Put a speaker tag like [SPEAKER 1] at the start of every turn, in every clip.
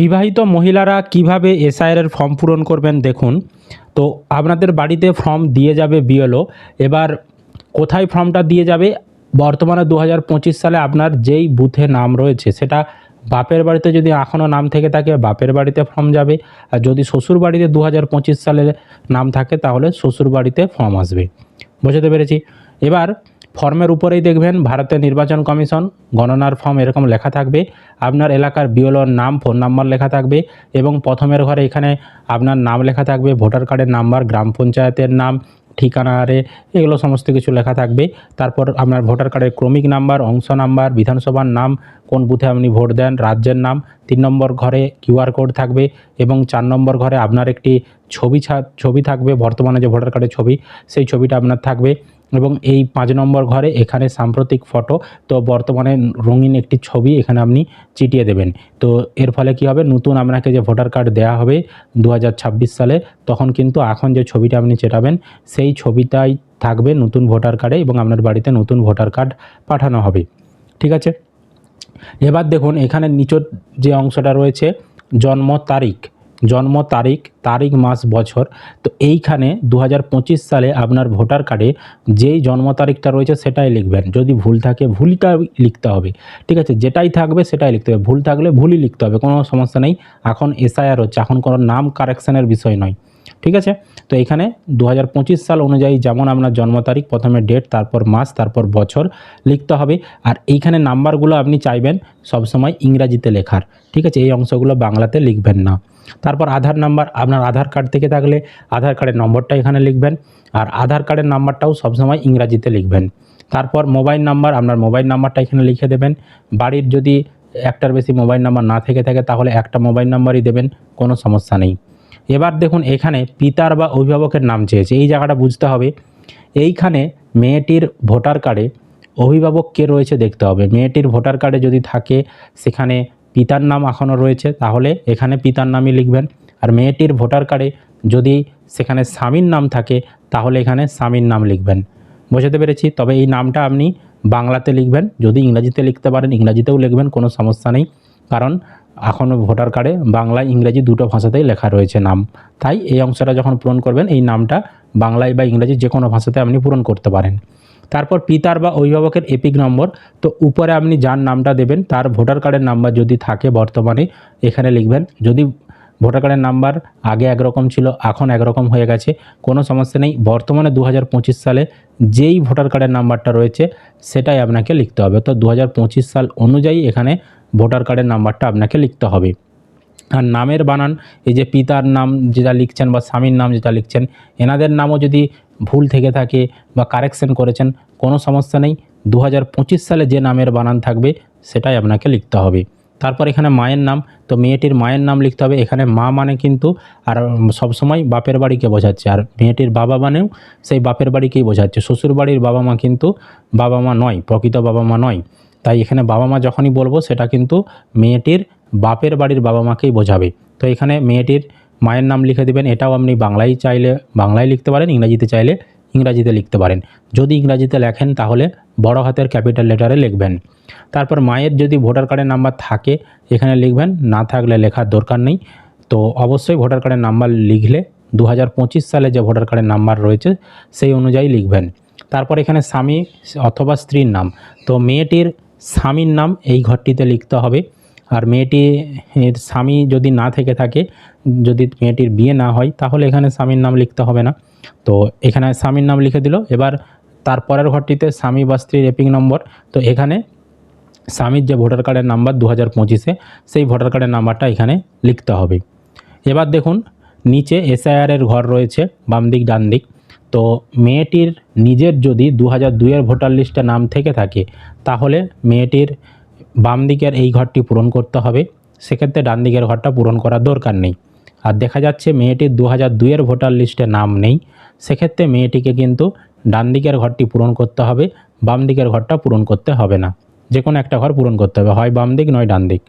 [SPEAKER 1] বিবাহিত মহিলারা কীভাবে এসআইআর ফর্ম পূরণ করবেন দেখুন। তো আপনাদের বাড়িতে ফর্ম দিয়ে যাবে বিএলও। এবার কোথায় ফর্মটা দিয়ে যাবে? বর্তমানে দু হাজার পঁচিশ সালে আপনার যেই বুথে নাম রয়েছে, সেটা বাপের বাড়িতে যদি এখনও নাম থেকে থাকে, বাপের বাড়িতে ফর্ম যাবে। আর যদি শ্বশুর বাড়িতে দু হাজার পঁচিশ সালে নাম থাকে, তাহলে শ্বশুর বাড়িতে ফর্ম আসবে। বুঝতে পেরেছি? এবার ফর্মের উপরেই দেখবেন ভারতের নির্বাচন কমিশন, গণনার ফর্ম এরকম লেখা থাকবে। আপনার এলাকার বিওলোর নাম, ফোন নাম্বার লেখা থাকবে এবং প্রথমের ঘরে এখানে আপনার নাম লেখা থাকবে, ভোটার কার্ডের নাম্বার, গ্রাম পঞ্চায়েতের নাম ঠিকানা আরে এগুলো সমস্ত কিছু লেখা থাকবে। তারপর আপনার ভোটার কার্ডের ক্রমিক নাম্বার, অংশ নাম্বার, বিধানসভার নাম, কোন বুথে আপনি ভোট দেন, রাজ্যের নাম, তিন নম্বর ঘরে কিউআর কোড থাকবে এবং চার নম্বর ঘরে আপনার একটি ছবি ছবি থাকবে, বর্তমানে যে ভোটার কার্ডের ছবি, সেই ছবিটা আপনার থাকবে। এবং এই পাঁচ নম্বর ঘরে এখানে সাম্প্রতিক ফটো, তো বর্তমানে রঙিন একটি ছবি এখানে আপনি চিটিয়ে দেবেন। তো এর ফলে কি হবে? নতুন আপনাকে যে ভোটার কার্ড দেওয়া হবে দু হাজার ছাব্বিশ সালে, তখন কিন্তু এখন যে ছবিটা আপনি চেটাবেন, সেই ছবিটাই থাকবে নতুন ভোটার কার্ডে এবং আপনার বাড়িতে নতুন ভোটার কার্ড পাঠানো হবে। ঠিক আছে? এবার দেখুন, এখানে নিচের যে অংশটা রয়েছে, জন্ম তারিখ। জন্ম তারিখ তারিখ, মাস, বছর। তো এইখানে দু হাজার পঁচিশ সালে আপনার ভোটার কার্ডে যেই জন্ম তারিখটা রয়েছে সেটাই লিখবেন। যদি ভুল থাকে ভুলটা লিখতে হবে। ঠিক আছে? যেটাই থাকবে সেটাই লিখতে হবে। ভুল থাকলে ভুলই লিখতে হবে। কোনো সমস্যা নেই। এখন এসআইআর হচ্ছে। এখন কোনো নাম কারেকশানের বিষয় নয়। ঠিক আছে? তো এখানে দু হাজার পঁচিশ সাল অনুযায়ী যেমন আপনার জন্ম তারিখ, প্রথমে ডেট তারপর মাস, তারপর বছর লিখতে হবে। আর এইখানে নাম্বারগুলো আপনি চাইবেন সবসময় ইংরাজিতে লেখার। ঠিক আছে? এই অংশগুলো বাংলাতে লিখবেন না। তারপর আধার নাম্বার আপনার আধার কার্ড থেকে থাকলে আধার কার্ডের নম্বরটা এখানে লিখবেন। আর আধার কার্ডের নাম্বারটাও সবসময় ইংরাজিতে লিখবেন। তারপর মোবাইল নাম্বার আপনার মোবাইল নাম্বারটা এখানে লিখে দেবেন। বাড়ির যদি একটার বেশি মোবাইল নাম্বার না থেকে থাকে, তাহলে একটা মোবাইল নাম্বারই দেবেন। কোনো সমস্যা নেই। এবার দেখুন এখানে পিতার বা অভিভাবকের নাম চেয়েছে। এই জায়গাটা বুঝতে হবে। এইখানে মেয়েটির ভোটার কার্ডে অভিভাবক কে রয়েছে দেখতে হবে। মেয়েটির ভোটার কার্ডে যদি থাকে, সেখানে পিতার নাম এখনও রয়েছে, তাহলে এখানে পিতার নামই লিখবেন। আর মেয়েটির ভোটার কার্ডে যদি সেখানে স্বামীর নাম থাকে, তাহলে এখানে স্বামীর নাম লিখবেন। বোঝাতে পেরেছি? তবে এই নামটা আপনি বাংলাতে লিখবেন। যদি ইংরাজিতে লিখতে পারেন, ইংরাজিতেও লিখবেন, কোনো সমস্যা নেই। কারণ এখনও ভোটার কার্ডে বাংলা, ইংরাজি দুটো ভাষাতেই লেখা রয়েছে নাম। তাই এই অংশটা যখন পূরণ করবেন, এই নামটা বাংলায় বা ইংরাজি যে কোনো ভাষাতে আপনি পূরণ করতে পারেন। তারপর পিতার বা অভিভাবকের এপিক নম্বর, তো উপরে আপনি যার নামটা দেবেন, তার ভোটার কার্ডের নাম্বার যদি থাকে বর্তমানে, এখানে লিখবেন। যদি ভোটার কার্ডের নাম্বার আগে একরকম ছিল, এখন একরকম হয়ে গেছে। কোনো সমস্যা নেই, বর্তমানে দু হাজার পঁচিশ সালে যেই ভোটার কার্ডের নাম্বারটা রয়েছে, সেটাই আপনাকে লিখতে হবে। তো দু হাজার পঁচিশ সাল অনুযায়ী এখানে ভোটার কার্ডের নাম্বারটা আপনাকে লিখতে হবে। আর নামের বানান, এই যে পিতার নাম যেটা লিখছেন বা স্বামীর নাম যেটা লিখছেন, এনাদের নামও যদি ভুল থেকে থাকে বা কারেকশন করেছেন, কোনো সমস্যা নেই। দু হাজার পঁচিশ সালে যে নামের বানান থাকবে, সেটাই আপনাকে লিখতে হবে। তারপর এখানে মায়ের নাম, তো মেয়েটির মায়ের নাম লিখতে হবে। এখানে মা মানে কিন্তু, আর সবসময় বাপের বাড়িকে বোঝাচ্ছে। আর মেয়েটির বাবা মানেও সেই বাপের বাড়িকেই বোঝাচ্ছে। শ্বশুর বাড়ির বাবা মা কিন্তু বাবা মা নয়, প্রকৃত বাবা মা নয়। তাই এখানে বাবা মা যখনই বলব, সেটা কিন্তু মেয়েটির বাপের বাড়ির বাবা মাকেই বোঝাবে। তো এখানে মেয়েটির মায়ের নাম লিখে দেবেন। এটাও আপনি বাংলায় চাইলে, বাংলায় লিখতে পারেন, ইংরাজিতে চাইলে ইংরাজিতে লিখতে পারেন। যদি ইংরাজিতে লেখেন, তাহলে বড় হাতের ক্যাপিটাল লেটারে লিখবেন। তারপর মায়ের যদি ভোটার কার্ডের নাম্বার থাকে, এখানে লিখবেন, না থাকলে লেখার দরকার নেই। তো অবশ্যই ভোটার কার্ডের নাম্বার লিখলে দু হাজার পঁচিশ সালে যে ভোটার কার্ডের নাম্বার রয়েছে, সেই অনুযায়ী লিখবেন। তারপর এখানে স্বামী অথবা স্ত্রীর নাম। তো মেয়েটির স্বামীর নাম এই ঘরটিতে লিখতে হবে। আর মেয়েটির স্বামী যদি না থেকে থাকে, যদি মেয়েটির বিয়ে না হয়, তাহলে এখানে স্বামীর নাম লিখতে হবে না। তো এখানে স্বামীর নাম লিখে দিল। এবার তারপরের ঘরটিতে স্বামী বা স্ত্রীর এপিং নম্বর। তো এখানে স্বামীর যে ভোটার কার্ডের নাম্বার দু হাজার পঁচিশে, সেই ভোটার কার্ডের নাম্বারটা এখানে লিখতে হবে। এবার দেখুন, নিচে এসআইআরের ঘর রয়েছে, বাম দিক, ডান দিক। তো মেয়েটির নিজের যদি দু হাজার দুইয়ের ভোটার লিস্টে নাম থেকে থাকে, তাহলে মেয়েটির বাম দিকের এই ঘরটি পূরণ করতে হবে। সেক্ষেত্রে ডান দিকের ঘরটা পূরণ করার দরকার নেই। আর দেখা যাচ্ছে মেয়েটির দু হাজার দুইয়ের ভোটার লিস্টে নাম নেই। সেক্ষেত্রে মেয়েটিকে কিন্তু ডান দিকের ঘরটি পূরণ করতে হবে বাম দিকের ঘরটা পূরণ করতে হবে না। যে কোনো একটা ঘর পূরণ করতে হবে, হয় বাম দিক নয় ডান দিক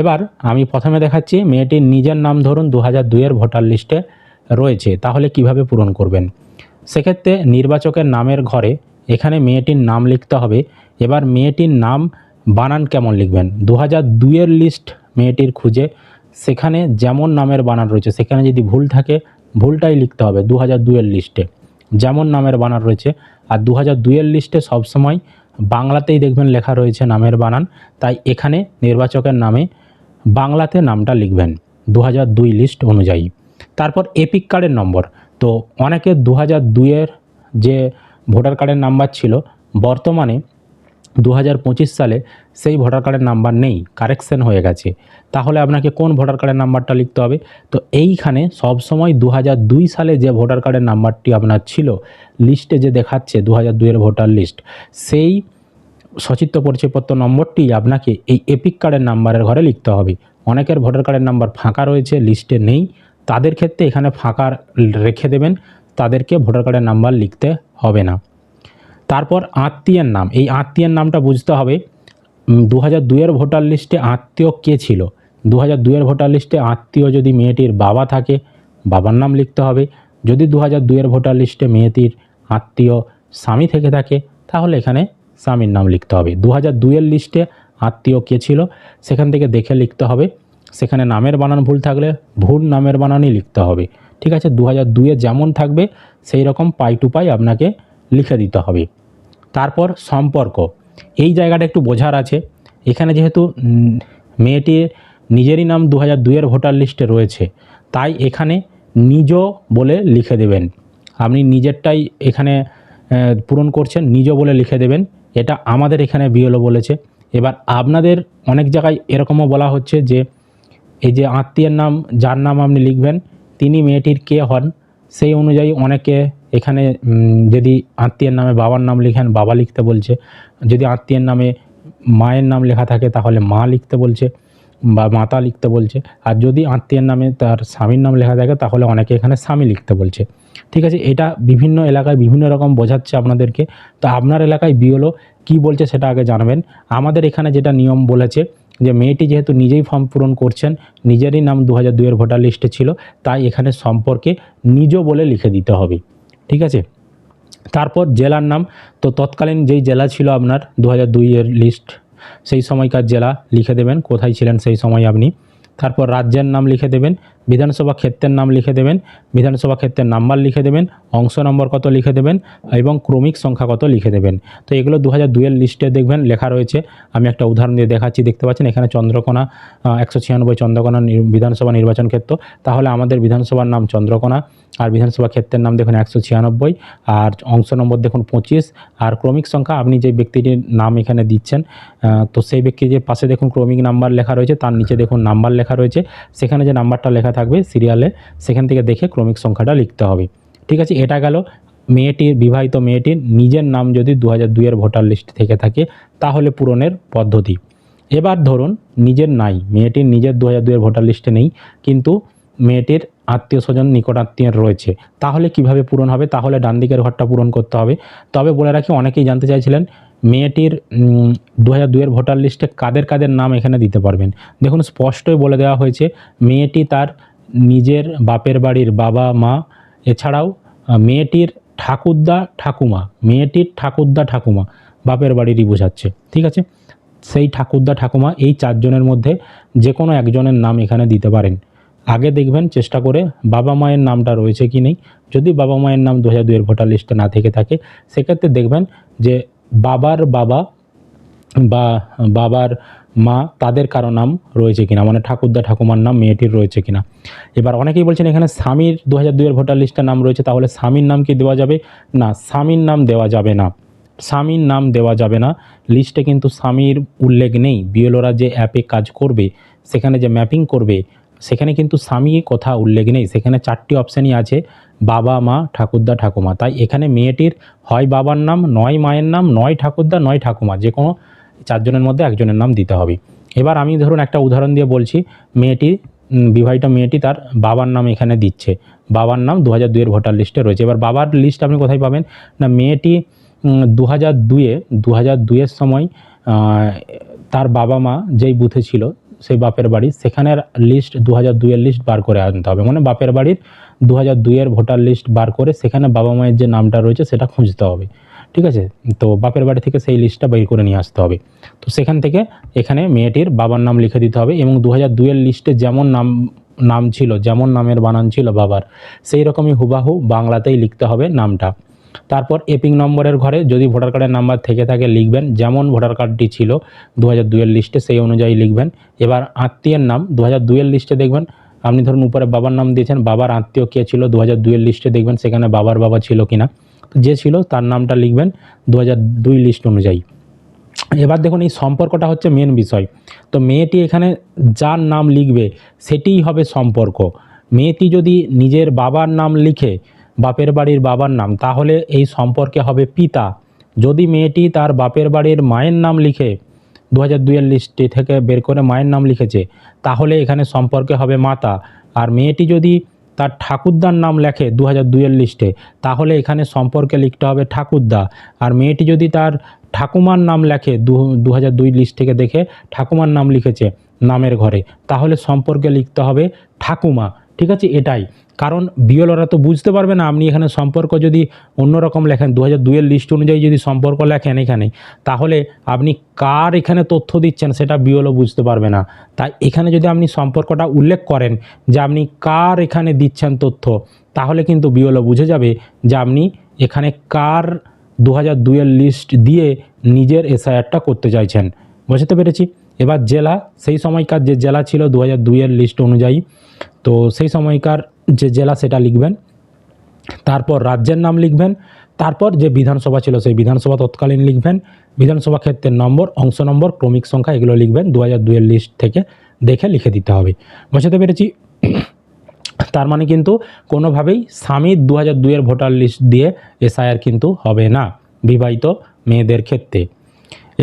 [SPEAKER 1] এবার আমি প্রথমে দেখাচ্ছি মেয়েটির নিজের নাম ধরুন দু হাজার দুইয়ের ভোটার লিস্টে রয়েছে, তাহলে কীভাবে পূরণ করবেন? সেক্ষেত্রে নির্বাচকের নামের ঘরে এখানে মেয়েটির নাম লিখতে হবে। এবার মেয়েটির নাম বানান কেমন লিখবেন? দু হাজার দুইয়ের লিস্ট মেয়েটির খুঁজে, সেখানে যেমন নামের বানান রয়েছে, সেখানে যদি ভুল থাকে, ভুলটাই লিখতে হবে দু হাজার দুইয়ের লিস্টে যেমন নামের বানান রয়েছে, আর দু হাজার দুইয়ের লিস্টে সবসময় বাংলাতেই দেখবেন লেখা রয়েছে নামের বানান, তাই এখানে নির্বাচকের নামে বাংলাতে নামটা লিখবেন দু হাজার দুই লিস্ট অনুযায়ী। তারপর এপিক কার্ডের নম্বর। তো অনেকে দু হাজার দুইয়ের যে ভোটার কার্ডের নাম্বার ছিল, বর্তমানে দু হাজার পঁচিশ সালে সেই ভোটার কার্ডের নাম্বার নেই, কারেকশন হয়ে গেছে। তাহলে আপনাকে কোন ভোটার কার্ডের নাম্বারটা লিখতে হবে? তো এইখানে সবসময় দু দুই সালে যে ভোটার কার্ডের নাম্বারটি আপনার ছিল, লিস্টে যে দেখাচ্ছে দু হাজার দুইয়ের ভোটার লিস্ট, সেই সচিত্র পরিচয়পত্র নম্বরটি আপনাকে এই এপিক কার্ডের নাম্বারের ঘরে লিখতে হবে। অনেকের ভোটার কার্ডের নাম্বার ফাঁকা রয়েছে, লিস্টে নেই। তাদের ক্ষেত্রে এখানে ফাঁকা রেখে দেবেন, তাদেরকে ভোটার কার্ডের নাম্বার লিখতে হবে না। তারপর আত্মীয়ের নাম। এই আত্মীয়ের নামটা বুঝতে হবে দু হাজার দুইয়ের ভোটার লিস্টে আত্মীয় কে ছিল? দু হাজার দুইয়ের ভোটার লিস্টে আত্মীয় যদি মেয়েটির বাবা থাকে, বাবার নাম লিখতে হবে। যদি দু হাজার দুইয়ের ভোটার লিস্টে মেয়েটির আত্মীয় স্বামী থেকে থাকে, তাহলে এখানে স্বামীর নাম লিখতে হবে। দু হাজার দুইয়ের লিস্টে আত্মীয় কে ছিল, সেখান থেকে দেখে লিখতে হবে। সেখানে নামের বানান ভুল থাকলে ভুল নামের বানানই লিখতে হবে। ঠিক আছে? দু হাজার দুইয়ে যেমন থাকবে সেই রকম পাই টু পাই আপনাকে লিখে দিতে হবে। তারপর সম্পর্ক। এই জায়গাটা একটু বোঝার আছে। এখানে যেহেতু মেয়েটির নিজেরই নাম দু হাজার দুইয়ের ভোটার লিস্টে রয়েছে, তাই এখানে নিজ বলে লিখে দেবেন। আপনি নিজেরটাই এখানে পূরণ করছেন, নিজ বলে লিখে দেবেন। এটা আমাদের এখানে বিএলও বলেছে। এবার আপনাদের অনেক জায়গায় এরকমও বলা হচ্ছে যে, এই যে আত্মীয়ের নাম, যার নাম আপনি লিখবেন, তিনি মেয়েটির কে হন, সেই অনুযায়ী অনেকে এখানে যদি আত্মীয়ের নামে বাবার নাম লিখেন, বাবা লিখতে বলছে। যদি আত্মীয়ের নামে মায়ের নাম লেখা থাকে, তাহলে মা লিখতে বলছে বা মাতা লিখতে বলছে। আর যদি আত্মীয়ের নামে তার স্বামীর নাম লেখা থাকে, তাহলে অনেকে এখানে স্বামী লিখতে বলছে। ঠিক আছে, এটা বিভিন্ন এলাকায় বিভিন্ন রকম বোঝাচ্ছে আপনাদেরকে। তো আপনার এলাকায় বিওলো কী বলছে সেটা আগে জানবেন। আমাদের এখানে যেটা নিয়ম বলেছে, যে মেয়েটি যেহেতু নিজেই ফর্ম পূরণ করছেন, নিজেরই নাম দু হাজার দুইয়ের ভোটার লিস্টে ছিল, তাই এখানে সম্পর্কে নিজ বলে লিখে দিতে হবে। ঠিক আছে? তারপর জেলার নাম, তো তৎকালীন যেই জেলা ছিল আপনার দু হাজার দুইয়ের লিস্ট সেই সময়কার জেলা লিখে দেবেন, কোথায় ছিলেন সেই সময় আপনি। তারপর রাজ্যের নাম লিখে দেবেন বিধানসভা ক্ষেত্রের নাম লিখে দেবেন, বিধানসভা ক্ষেত্রের নাম্বার লিখে দেবেন, অংশ নম্বর কত লিখে দেবেন এবং ক্রমিক সংখ্যা কত লিখে দেবেন। তো এগুলো দু হাজার দুইয়ের লিস্টে দেখবেন, লেখা রয়েছে। আমি একটা উদাহরণ দিয়ে দেখাচ্ছি, দেখতে পাচ্ছেন এখানে চন্দ্রকোনা একশো ছিয়ানব্বই চন্দ্রকোনা বিধানসভা নির্বাচন ক্ষেত্র। তাহলে আমাদের বিধানসভার নাম চন্দ্রকোনা, আর বিধানসভা ক্ষেত্রের নাম দেখুন একশো ছিয়ানব্বই, আর অংশ নম্বর দেখুন পঁচিশ, আর ক্রমিক সংখ্যা আপনি যে ব্যক্তিটির নাম এখানে দিচ্ছেন তো সেই ব্যক্তির যে পাশে দেখুন ক্রমিক নাম্বার লেখা রয়েছে, তার নিচে দেখুন নাম্বার লেখা রয়েছে। সেখানে যে নাম্বারটা লেখা থাকবে সিরিয়ালে সেখান থেকে দেখে ক্রমিক সংখ্যাটা লিখতে হবে। ঠিক আছে, এটা গেল মেয়েটির, বিবাহিত মেয়েটির নিজের নাম যদি দু হাজার দুইয়ের ভোটার লিস্ট থেকে থাকে, তাহলে পূরণের পদ্ধতি। এবার ধরুন নিজের নাই, মেয়েটির নিজের দু হাজার দুইয়ের ভোটার লিস্টে নেই, কিন্তু মেয়েটির আত্মীয় স্বজন, নিকট আত্মীয়ের রয়েছে, তাহলে কীভাবে পূরণ হবে? তাহলে ডান দিকের ঘরটা পূরণ করতে হবে। তবে বলে রাখি, অনেকেই জানতে চাইছিলেন মেয়েটির দু হাজার দুইয়ের ভোটার লিস্টে কাদের কাদের নাম এখানে দিতে পারবেন? দেখুন, স্পষ্টই বলে দেওয়া হয়েছে, মেয়েটি তার নিজের বাপের বাড়ির বাবা, মা, এছাড়াও মেয়েটির ঠাকুরদা, ঠাকুমা, মেয়েটির ঠাকুরদা, ঠাকুমা বাপের বাড়িরই বোঝাচ্ছে, ঠিক আছে? সেই ঠাকুরদা, ঠাকুমা এই চারজনের মধ্যে যে কোনো একজনের নাম এখানে দিতে পারেন। আগে দেখবেন, চেষ্টা করে বাবা মায়ের নামটা রয়েছে কি নেই। যদি বাবা মায়ের নাম দু হাজার দুয়ের ভোটার লিস্টে না থেকে থাকে, সেক্ষেত্রে দেখবেন যে বাবার বাবা বা বাবার মা তাদের কারও নাম রয়েছে কিনা? মানে ঠাকুরদা ঠাকুমার নাম মেয়েটির রয়েছে কিনা? এবার অনেকেই বলছেন এখানে স্বামীর দু হাজার দুইয়ের ভোটার লিস্টে নাম রয়েছে, তাহলে স্বামীর নাম কি দেওয়া যাবে? না, স্বামীর নাম দেওয়া যাবে না। স্বামীর নাম দেওয়া যাবে না। লিস্টে কিন্তু স্বামীর উল্লেখ নেই। বিএলওরা যে অ্যাপে কাজ করবে, সেখানে যে ম্যাপিং করবে সেখানে কিন্তু স্বামী কথা উল্লেখ নেই। সেখানে চারটি অপশানই আছে, বাবা, মা, ঠাকুরদা, ঠাকুমা। তাই এখানে মেয়েটির হয় বাবার নাম, নয় মায়ের নাম, নয় ঠাকুরদা, নয় ঠাকুমা। যে কোনো চারজনের মধ্যে একজনের নাম দিতে হবে। এবার আমি ধরুন একটা উদাহরণ দিয়ে বলছি, মেয়েটি বিবাহিত মেয়েটি তার বাবার নাম এখানে দিচ্ছে। বাবার নাম দু হাজার দুইয়ের ভোটার লিস্টে রয়েছে। এবার বাবার লিস্ট আপনি কোথায় পাবেন? না, মেয়েটি দু হাজার দুয়ে দু হাজার দুইয়ের সময় তার বাবা মা যেই বুথে ছিল সেই বাপের বাড়ি। সেখানের লিস্ট দু হাজার দুইয়ের লিস্ট বার করে আনতে হবে। মানে বাপের বাড়ির দু হাজার দুইয়ের ভোটার লিস্ট বার করে সেখানে বাবা মায়ের যে নামটা রয়েছে সেটা খুঁজতে হবে। ঠিক আছে? তো বাপের বাড়ি থেকে সেই লিস্টটা বের করে নিয়ে আসতে হবে। তো সেখান থেকে এখানে মেয়েটির বাবার নাম লিখে দিতে হবে এবং দু হাজার দুইয়ের লিস্টে যেমন নাম নাম ছিল, যেমন নামের বানান ছিল বাবার, সেই রকমই হুবাহু বাংলাতেই লিখতে হবে নামটা। তারপর এপিং নম্বরের ঘরে যদি ভোটার কার্ডের নাম্বার থেকে থাকে লিখবেন, যেমন ভোটার কার্ডটি ছিল দু হাজার দুইয়ের লিস্টে সেই অনুযায়ী লিখবেন। এবার আত্মীয়ের নাম দু হাজার দুইয়ের লিস্টে দেখবেন। আপনি ধরুন উপরে বাবার নাম দিয়েছেন, বাবার আত্মীয় কে ছিল দু হাজার দুইয়ের লিস্টে দেখবেন সেখানে বাবার বাবা ছিল কিনা। যে ছিল তার নামটা লিখবেন দু হাজার দুই লিস্ট অনুযায়ী। এবার দেখুন এই সম্পর্কটা হচ্ছে মেন বিষয়। তো মেয়েটি এখানে যার নাম লিখবে, সেটিই হবে সম্পর্ক। মেয়েটি যদি নিজের বাবার নাম লিখে বাপের বাড়ির বাবার নাম। তাহলে এই সম্পর্কে হবে পিতা। যদি মেয়েটি তার বাপের বাড়ির মায়ের নাম লিখে দু হাজার দুইয়ের লিস্টে থেকে বের করে মায়ের নাম লিখেছে, তাহলে এখানে সম্পর্কে হবে মাতা। আর মেয়েটি যদি তার ঠাকুরদার নাম লেখে দু হাজার দুইয়ের লিস্টে তাহলে এখানে সম্পর্কে লিখতে হবে ঠাকুরদা। আর মেয়েটি যদি তার ঠাকুমার নাম লেখে দু দু হাজার দুই লিস্ট থেকে দেখে ঠাকুমার নাম লিখেছে নামের ঘরে, তাহলে সম্পর্কে লিখতে হবে ঠাকুমা। ঠিক আছে? এটাই। কারণ বিএলওরা তো বুঝতে পারবে না, আপনি এখানে সম্পর্ক যদি অন্যরকম লেখেন দু হাজার দুইয়ের লিস্ট অনুযায়ী যদি সম্পর্ক লেখেন এখানে, তাহলে আপনি কার এখানে তথ্য দিচ্ছেন সেটা বিএলও বুঝতে পারবে না। তাই এখানে যদি আপনি সম্পর্কটা উল্লেখ করেন যে আপনি কার এখানে দিচ্ছেন তথ্য, তাহলে কিন্তু বিএলও বুঝে যাবে যে আপনি এখানে কার দু হাজার দুইয়ের লিস্ট দিয়ে নিজের এসআইআরটা করতে চাইছেন। বুঝতে পেরেছি? এবার জেলা, সেই সময়কার যে জেলা ছিল দু হাজার দুইয়ের লিস্ট অনুযায়ী, তো সেই সময়কার যে জেলা সেটা লিখবেন, তারপর রাজ্যের নাম লিখবেন, তারপর যে বিধানসভা ছিল সেই বিধানসভা তৎকালীন লিখবেন, বিধানসভা ক্ষেত্রের নম্বর, অংশ নম্বর, ক্রমিক সংখ্যা এগুলো লিখবেন দু হাজার দুইয়ের লিস্ট থেকে দেখে লিখে দিতে হবে। বুঝতে পেরেছি? তার মানে কিন্তু কোনোভাবেই স্বামীর দু হাজার দুইয়ের ভোটার লিস্ট দিয়ে এসআইআর কিন্তু হবে না, বিবাহিত মেয়েদের ক্ষেত্রে।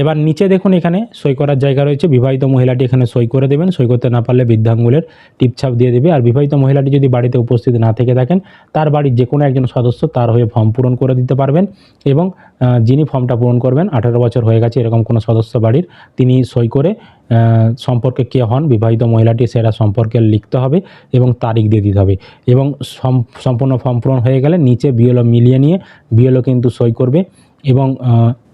[SPEAKER 1] এবার নিচে দেখুন এখানে সই করার জায়গা রয়েছে। বিবাহিত মহিলাটি এখানে সই করে দেবেন। সই করতে না পারলে বৃদ্ধাঙ্গুলের টিপছাপ দিয়ে দেবে। আর বিবাহিত মহিলাটি যদি বাড়িতে উপস্থিত না থেকে থাকেন, তার বাড়ির যে কোনো একজন সদস্য তার হয়ে ফর্ম পূরণ করে দিতে পারবেন এবং যিনি ফর্মটা পূরণ করবেন, আঠারো বছর হয়ে গেছে এরকম কোনো সদস্য বাড়ির, তিনি সই করে সম্পর্কে কে হন, বিবাহিত মহিলাটি সেটা সম্পর্কে লিখতে হবে এবং তারিখ দিয়ে দিতে হবে। এবং সম- সম্পূর্ণ ফর্ম পূরণ হয়ে গেলে নিচে বিএলও মিলিয়ে নিয়ে, বিএলও কিন্তু সই করবে। এবং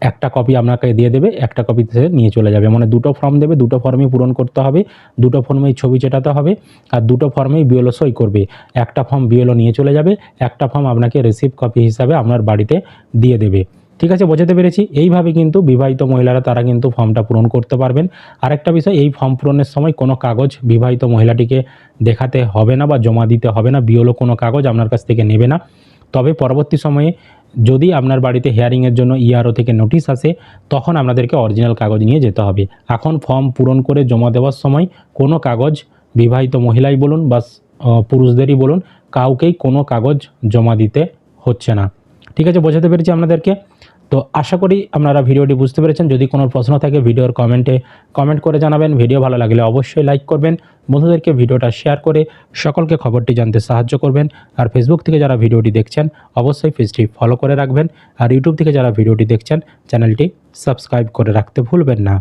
[SPEAKER 1] একটা কপি আপনাকে দিয়ে দেবে, একটা কপি সে নিয়ে চলে যাবে। মানে দুটো ফর্ম দেবে, দুটো ফর্মই পূরণ করতে হবে, দুটো ফর্মেই ছবি চেটাতে হবে, আর দুটো ফর্মেই বিএলও সই করবে। একটা ফর্ম বিএলও নিয়ে চলে যাবে, একটা ফর্ম আপনাকে রিসিভ কপি হিসাবে আপনার বাড়িতে দিয়ে দেবে। ঠিক আছে, বোঝাতে পেরেছি? এইভাবে কিন্তু বিবাহিত মহিলারা, তারা কিন্তু ফর্মটা পূরণ করতে পারবেন। আরেকটা বিষয়, এই ফর্ম পূরণের সময় কোনো কাগজ বিবাহিত মহিলাটিকে দেখাতে হবে না বা জমা দিতে হবে না। বিওলো কোনো কাগজ আপনার কাছ থেকে নেবে না। তবে পরবর্তী সময়ে যদি আপনার বাড়িতে হেয়ারিংয়ের জন্য ইআরও থেকে নোটিশ আসে, তখন আপনাদেরকে অরিজিনাল কাগজ নিয়ে যেতে হবে। এখন ফর্ম পূরণ করে জমা দেওয়ার সময় কোনো কাগজ, বিবাহিত মহিলাই বলুন বা পুরুষদেরই বলুন, কাউকেই কোনো কাগজ জমা দিতে হচ্ছে না। ঠিক আছে, বোঝাতে পেরেছি আপনাদেরকে? তো আশা করি আপনারা ভিডিওটি বুঝতে পেরেছেন। যদি কোনো প্রশ্ন থাকে ভিডিওর কমেন্টে কমেন্ট করে জানাবেন। ভিডিও ভালো লাগলে অবশ্যই লাইক করবেন। বন্ধুদেরকে ভিডিওটা শেয়ার করে সকলকে খবরটি জানতে সাহায্য করবেন। আর ফেসবুক থেকে যারা ভিডিওটি দেখছেন, অবশ্যই পেজটি ফলো করে রাখবেন। আর ইউটিউব থেকে যারা ভিডিওটি দেখছেন, চ্যানেলটি সাবস্ক্রাইব করে রাখতে ভুলবেন না।